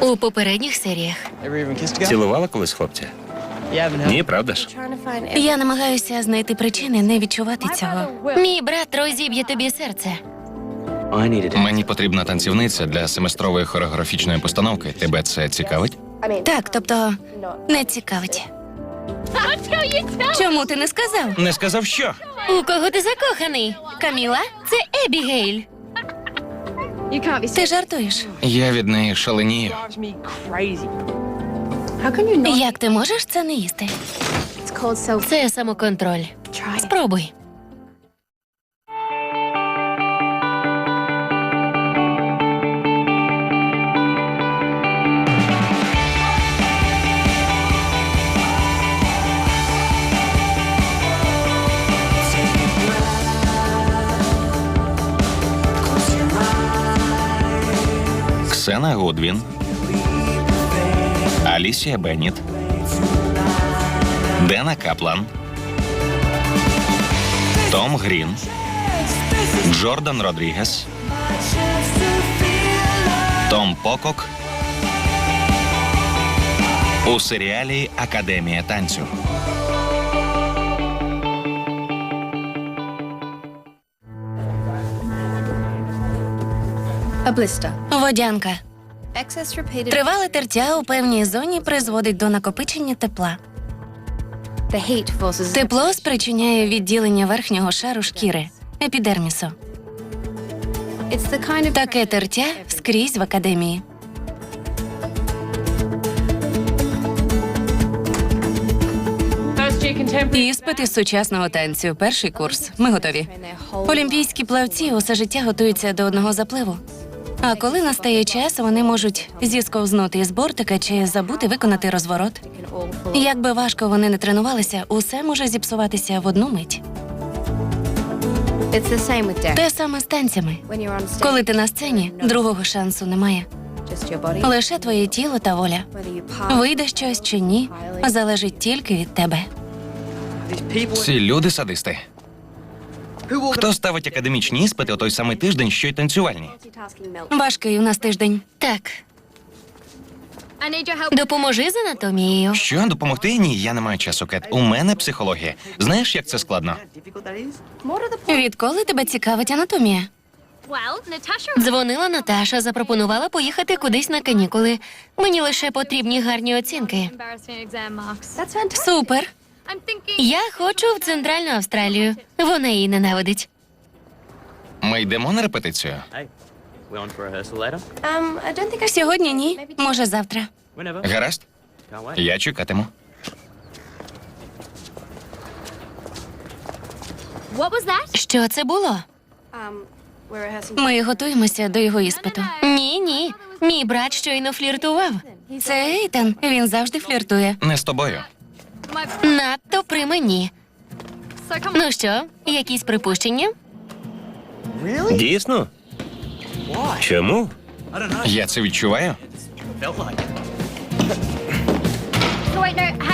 У попередніх серіях Цілувала колись хлопця? Ні, правда ж? я намагаюся знайти причини не відчувати цього. Мій брат розіб'є тобі серце. Мені потрібна танцівниця для семестрової хореографічної постановки. Тебе це цікавить? Так, тобто не цікавить. Чому ти не сказав? Не сказав що? У кого ти закоханий? Каміла? Це Ебігейль. You can't be Ти жартуєш? Я від неї шаленію. Як ти можеш це не їсти? It's called self. Це самоконтроль. Спробуй. Гудвін, Алісія Бенніт, Дена Каплан, Том Грін, Джордан Родрігес, Том Покок у серіалі Академія танцю. A. Водянка. Тривале тертя у певній зоні призводить до накопичення тепла. Тепло спричиняє відділення верхнього шару шкіри епідермісу. Таке тертя скрізь в академії. Іспити з сучасного танцю. Перший курс. Ми готові. Олімпійські плавці усе життя готуються до одного запливу. А коли настає час, вони можуть зісковзнути із бортика чи забути виконати розворот. Як би важко вони не тренувалися, усе може зіпсуватися в одну мить. Те саме з танцями. Коли ти на сцені, другого шансу немає. Лише твоє тіло та воля. Вийде щось чи ні, залежить тільки від тебе. Ці люди садисти. Хто ставить академічні іспити у той самий тиждень, що й танцювальні? Важкий у нас тиждень. Так. Допоможи з анатомією. Що допомогти? Ні, я не маю часу, Кет. У мене психологія. Знаєш, як це складно? Відколи тебе цікавить анатомія? Дзвонила Наташа, запропонувала поїхати кудись на канікули. Мені лише потрібні гарні оцінки. Супер. Я хочу в Центральну Австралію. Вона її ненавидить. Ми йдемо на репетицію. Um, I don't think I. Сьогодні ні, може завтра. Гаразд? Я чекатиму. Що це було? Um. Ми готуємося до його іспиту. Ні, ні. Мій брат щойно фліртував. Це Ейтан. Він завжди фліртує. Не з тобою. Надто при мені. Ну що, якісь припущення? Дійсно? Чому? Я це відчуваю.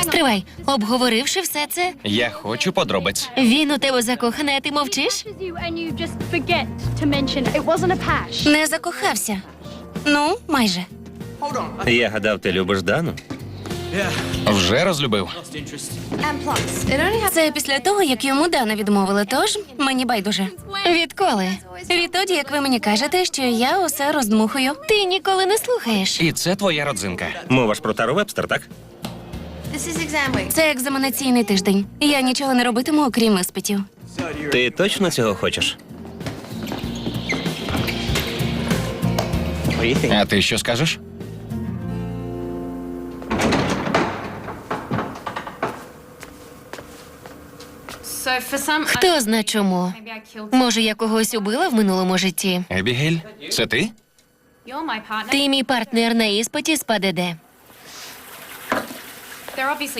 Стривай, обговоривши все це, Я хочу подробиць. він у тебе закоханий, а ти мовчиш? Не закохався. Ну, майже. Я гадав, ти любиш Дану? Вже розлюбив. Lost interest. And plus, it only has. Це після того, як йому Дана відмовила, тож мені байдуже. Відколи? Відтоді, як ви мені кажете, що я усе роздмухую. Ти ніколи не слухаєш. І це твоя родзинка. Мова ж про Тару Вебстер, так? This is exam week. Це екзаменаційний тиждень. Я нічого не робитиму, окрім іспитів. Ти точно цього хочеш? А ти що скажеш? Хто зна чому? Може, я когось убила в минулому житті? Ебігель, це ти? Ти мій партнер на іспиті з ПДД.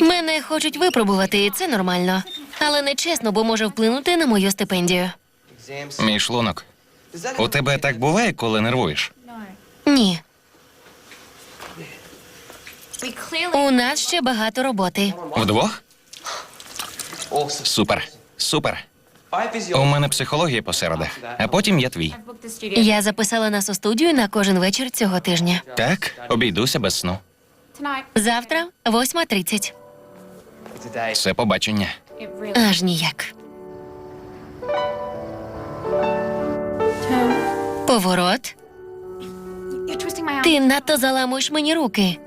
Мене хочуть випробувати, і це нормально. Але не чесно, бо може вплинути на мою стипендію. Мій шлунок. У тебе так буває, коли нервуєш? Ні. У нас ще багато роботи. Вдвох? Супер. Супер. У мене психологія по середах, а потім я твій. Я записала нас у студію на кожен вечір цього тижня. Так, обійдуся без сну. Завтра 8.30. Це побачення. Аж ніяк. Поворот. Ти надто заламуєш мені руки.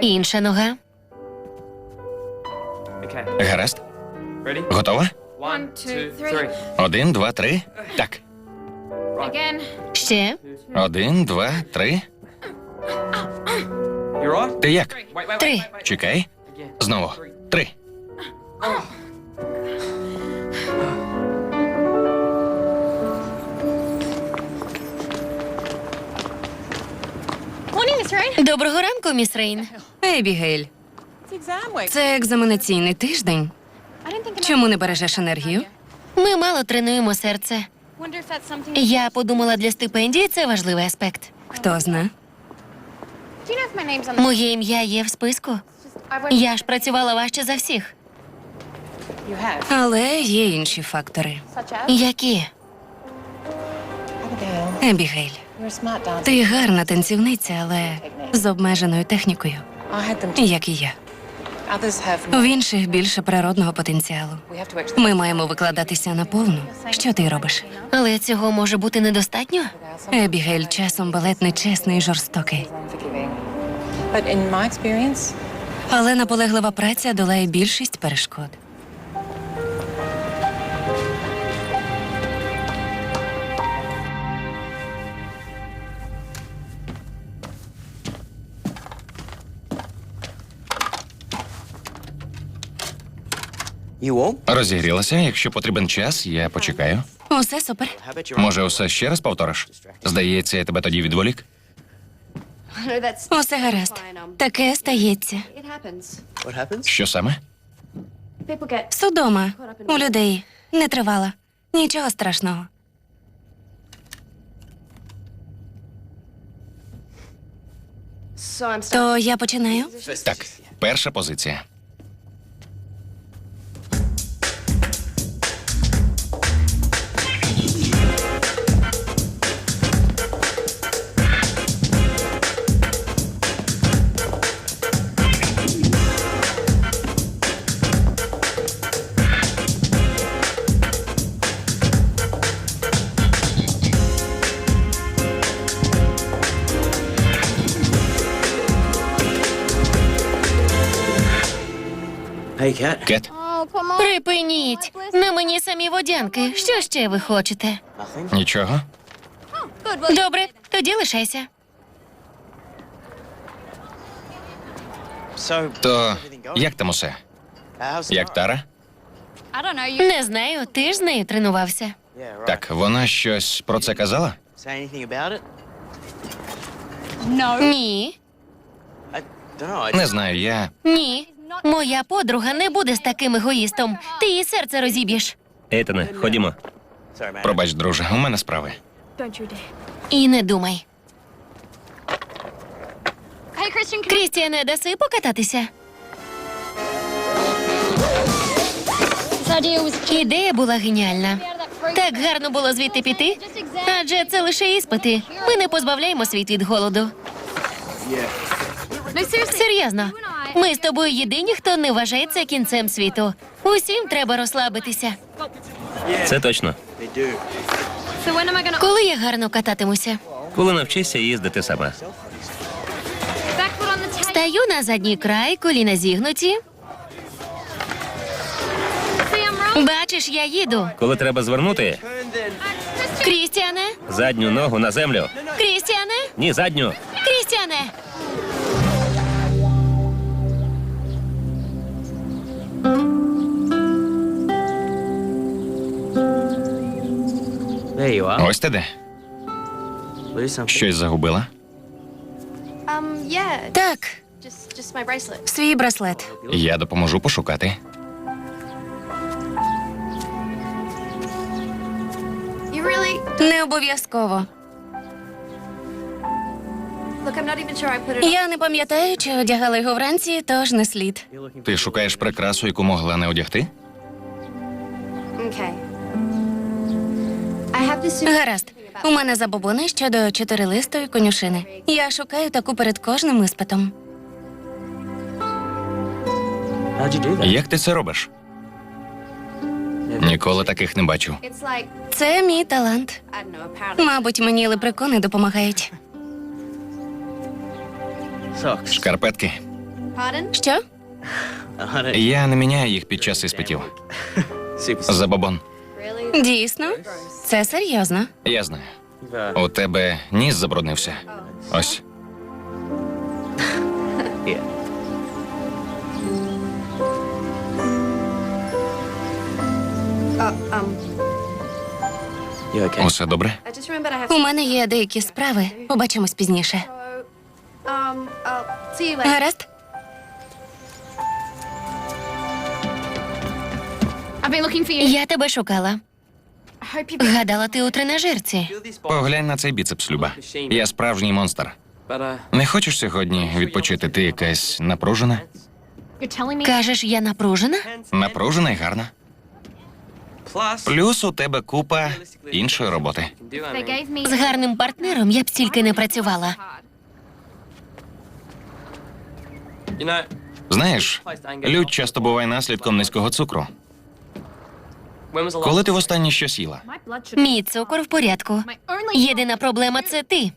Інша нога. Гаразд? Готова? One, two, three. Один, два, три. Так. Ще. Один, два, три. Right? Ти як? Wait, wait, wait. Три. Чекай. Знову. Три. Доброго ранку, міс Рейн. Ебігейль, це екзаменаційний тиждень. Чому не бережеш енергію? Ми мало тренуємо серце. Я подумала, для стипендії це важливий аспект. Хто зна? Моє ім'я є в списку. Я ж працювала важче за всіх. Але є інші фактори. Які? Ебігейль, ти гарна танцівниця, але з обмеженою технікою, як і я. В інших більше природного потенціалу. Ми маємо викладатися наповну. Що ти робиш? Але цього може бути недостатньо. Ебігель часом балет нечесний і жорстокий. Але наполеглива праця долає більшість перешкод. Розігрілася. Якщо потрібен час, я почекаю. Усе супер. Може, усе ще раз повториш? Здається, я тебе тоді відволік. Усе гаразд. Таке стається. Що саме? Судома у людей не тривала. Нічого страшного. То я починаю. Так, перша позиція. Припиніть! На мені самі водянки. Що ще ви хочете? Нічого. Добре, тоді лишайся. То як там усе? Як Тара? Не знаю, ти ж з нею тренувався. Так, вона щось про це казала? Ні, Не знаю, я. ні. Моя подруга не буде з таким егоїстом. Ти їй серце розіб'єш. Ейтане, ходімо. Пробач, друже, у мене справи. І не думай. Крістіане, даси покататися? Ідея була геніальна. Так гарно було звідти піти. Адже це лише іспити. Ми не позбавляємо світ від голоду. Серйозно, ми з тобою єдині, хто не вважає це кінцем світу. Усім треба розслабитися. Це точно. Коли я гарно кататимуся, Коли навчишся їздити сама. стаю на задній край, коліна зігнуті. Бачиш, я їду. Коли треба звернути, Крістіане, задню ногу на землю. Крістіане, Ні, задню. Крістіане. Ось ти де. Щось загубила? Um, Так, свій браслет. Я допоможу пошукати. Не обов'язково. Я не пам'ятаю, чи одягала його вранці, тож не слід. Ти шукаєш прикрасу, яку могла не одягти? Okay. Гаразд. У мене забобони щодо чотирилистої конюшини. Я шукаю таку перед кожним іспитом. Як ти це робиш? Ніколи таких не like, Це мій талант. Мабуть, мені лепрекони допомагають. Шкарпетки. Що? Я не міняю їх під час іспитів. Забобон. Дійсно? Це серйозно. Я знаю. У тебе ніс забруднився. Ось. Усе добре? У мене є деякі справи. Побачимось пізніше. Гаразд? Я тебе шукала. Гадала, ти у тренажерці. Поглянь на цей біцепс, Люба. Я справжній монстр. Не хочеш сьогодні відпочити? Ти якась напружена? Кажеш, я напружена? Напружена і гарна. Плюс у тебе купа іншої роботи. З гарним партнером я б стільки не працювала. Знаєш, лють часто буває наслідком низького цукру. Коли ти востаннє щось їла? Мій цукор в порядку. Єдина проблема це ти.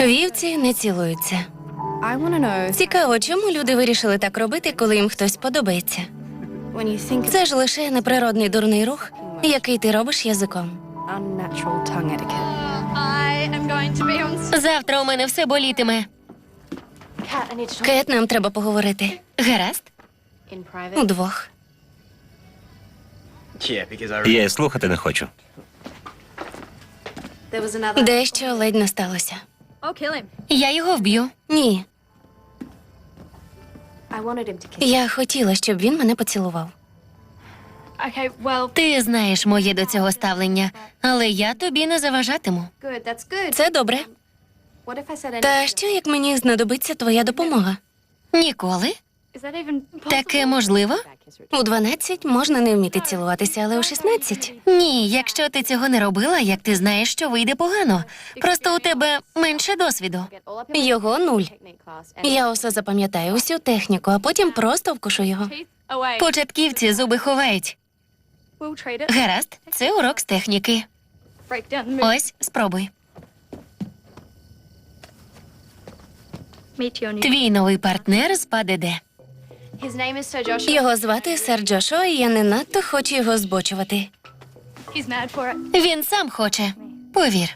Вівці не цілуються. Цікаво, чому люди вирішили так робити, коли їм хтось подобається. Це ж лише неприродний дурний рух, який ти робиш язиком. Завтра у мене все болітиме. Кет, нам треба поговорити. Гаразд? Удвох. Я й слухати не хочу. Дещо ледь не сталося. I'll kill him. Я його вб'ю. Ні. I wanted him to kill. Я хотіла, щоб він мене поцілував. Ти знаєш моє до цього ставлення, але я тобі не заважатиму. good. That's good. Це добре. What if I said Та що, як мені знадобиться твоя допомога? Ніколи. Таке можливо? У 12 можна не вміти цілуватися, але у 16? Ні, якщо ти цього не робила, як ти знаєш, що вийде погано. Просто у тебе менше досвіду. Його нуль. Я усе запам'ятаю, усю техніку, а потім просто вкушу його. Початківці зуби ховають. Гаразд, це урок з техніки. Ось, спробуй. Твій новий партнер з ПАДД. Його звати сер Джошо, і я не надто хочу його збочувати. Він сам хоче. Повір.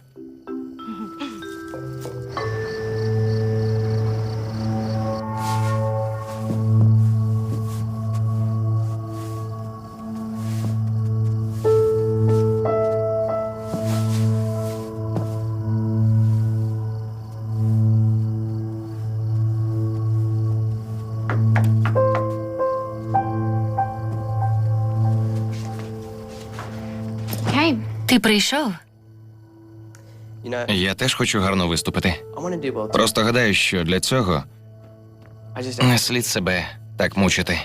Ти прийшов? Я теж хочу гарно виступити. Просто гадаю, що для цього не слід себе так мучити.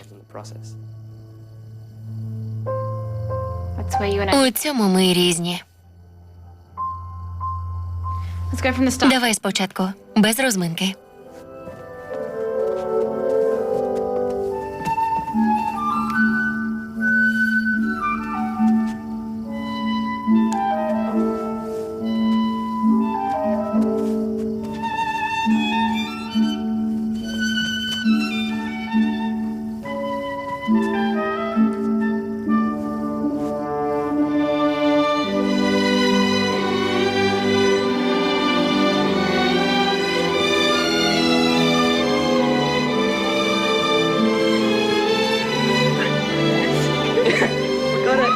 У цьому ми різні. Давай спочатку, без розминки.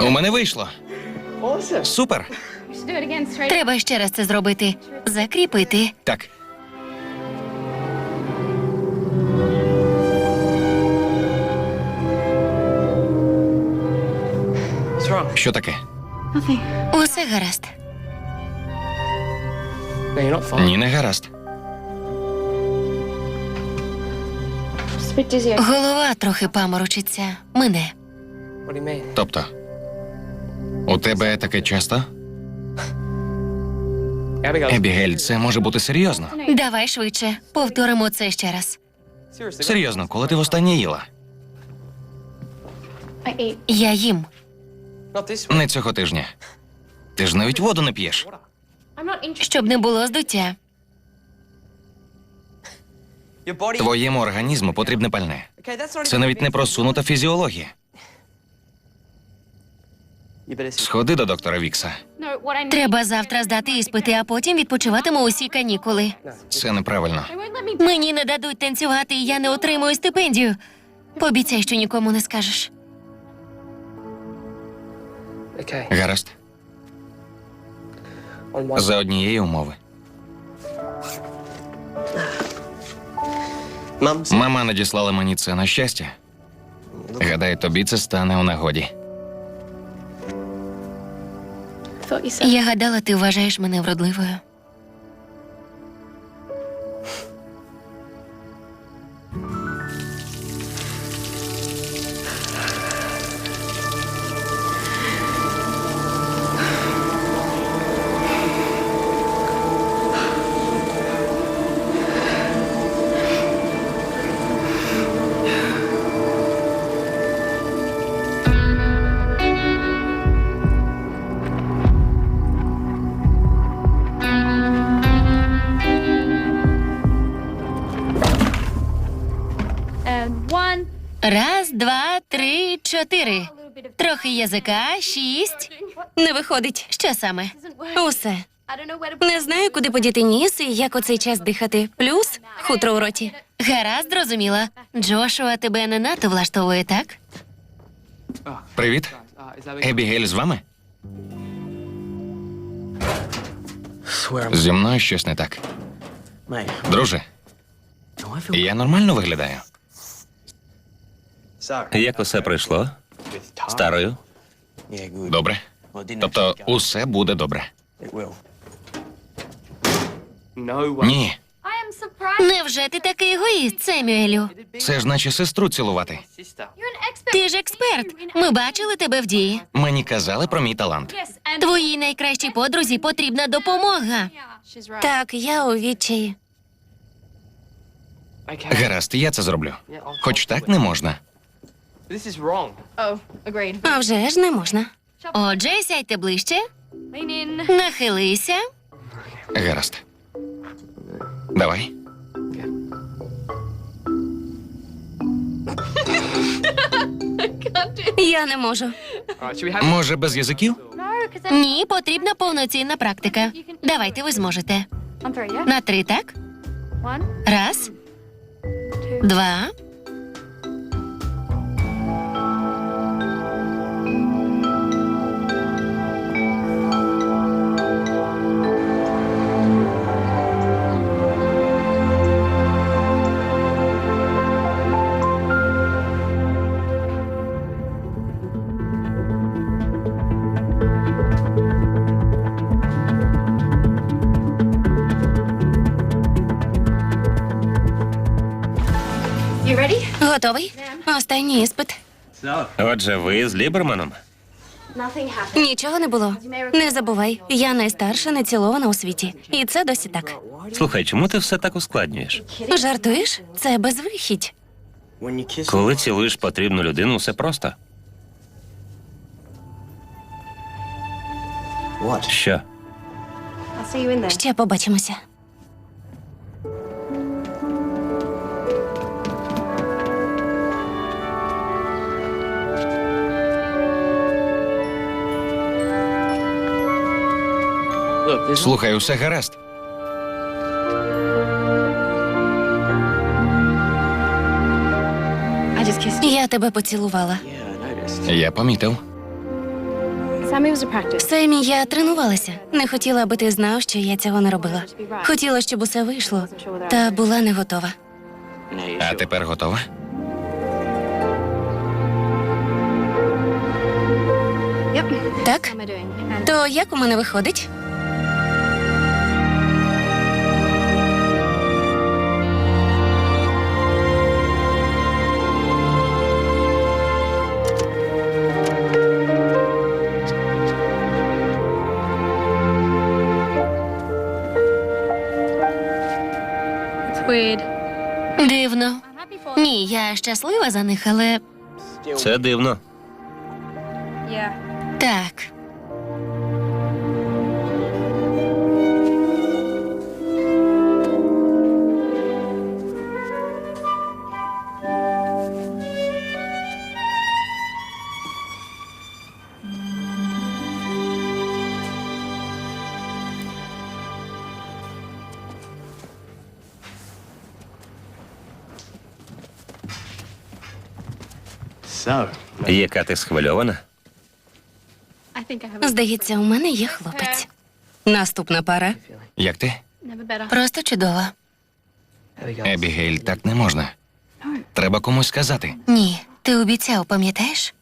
У мене вийшло. Супер. Треба ще раз це зробити. Закріпити. Так. Що таке? Усе гаразд. Ні, не гаразд. Голова трохи паморочиться. Mean? Тобто, у тебе таке часто? Ебігель, це може бути серйозно. Давай швидше. Повторимо це ще раз. Серйозно, коли ти востаннє їла? Я їм. Не цього тижня. Ти ж навіть воду не п'єш. Щоб не було здуття. Твоєму організму потрібне пальне. Це навіть не просунута фізіологія. Сходи до доктора Вікса. Треба завтра здати іспити, а потім відпочиватиму усі канікули. Це неправильно. Мені не дадуть танцювати, і я не отримую стипендію. Пообіцяй, що нікому не скажеш. Гаразд. За однієї умови. Мама надіслала мені це на щастя. Гадаю, тобі це стане у нагоді. Я гадала, ти вважаєш мене вродливою. Раз, два, три, чотири. Трохи язика, шість. Не виходить. Що саме? Усе. Не знаю, куди подіти ніс і як у цей час дихати. Плюс хутро у роті. Гаразд, зрозуміла. Джошуа тебе не надто влаштовує, так? Привіт. Ебігель з вами? Зі мною щось не так. Друже, я нормально виглядаю. Як усе пройшло? Старою? Добре. Тобто, усе буде добре. Ні. Невже ти такий егоїст, Семюелю? це ж наче сестру цілувати. Ти ж експерт. Ми бачили тебе в дії. Мені казали про мій талант. Твоїй найкращій подрузі потрібна допомога. Так, я у відчаї. Гаразд, я це зроблю. Хоч так не можна. This is wrong. Oh, agreed. А вже ж не можна. Отже, сядьте ближче, Lean in. нахилися. Гаразд. Давай. Я не можу. All right, should we have? Може, без язиків? No, because Ні, потрібна повноцінна практика. Давайте ви зможете. on three, yeah? На три, так? One, Раз, two. два. Останній іспит. Отже, ви з Ліберманом? Нічого не було. Не забувай, я найстарша нецілована у світі. І це досі так. Слухай, чому ти все так ускладнюєш? Жартуєш? Це безвихідь. Коли цілуєш потрібну людину, все просто. Що? Ще побачимося. Слухай, усе гаразд. Я тебе поцілувала. Я помітив. Семі, я тренувалася. Не хотіла, аби ти знав, що я цього не робила. Хотіла, щоб усе вийшло, та була не готова. А тепер готова? Так? То як у мене виходить? Дивно. Ні, я щаслива за них, але Це дивно. Yeah. так. Яка ти схвильована? Здається, у мене є хлопець. Наступна пара. Як ти? Просто чудово. Ебігейль, так не можна. Треба комусь сказати. Ні, ти обіцяв, пам'ятаєш?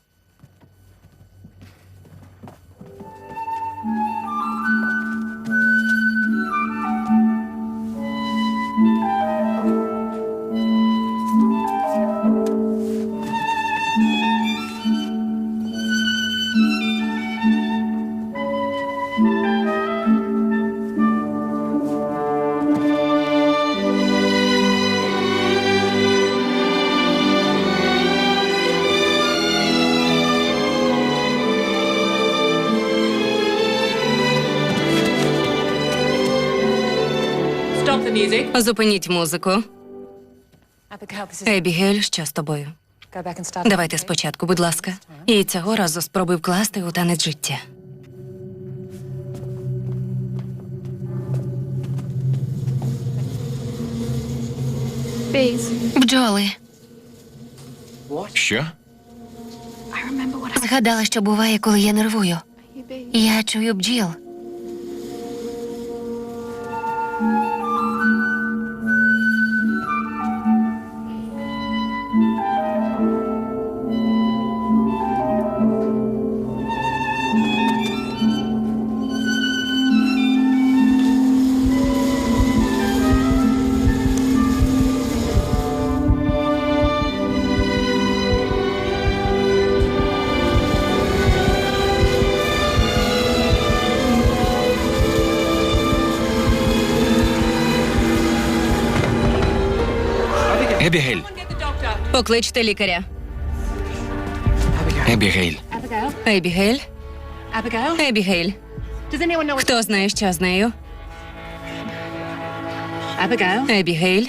Зупиніть музику. Ебігель, що з тобою? Давайте спочатку, будь ласка. І цього разу спробуй вкласти у танець життя. Бджоли. Що? Згадала, що буває, коли я нервую. Я чую бджіл. Ебігейль, Покличте лікаря. Ебігель. Ебігель. Ебігель. Хто знає, що з нею? Ебігель.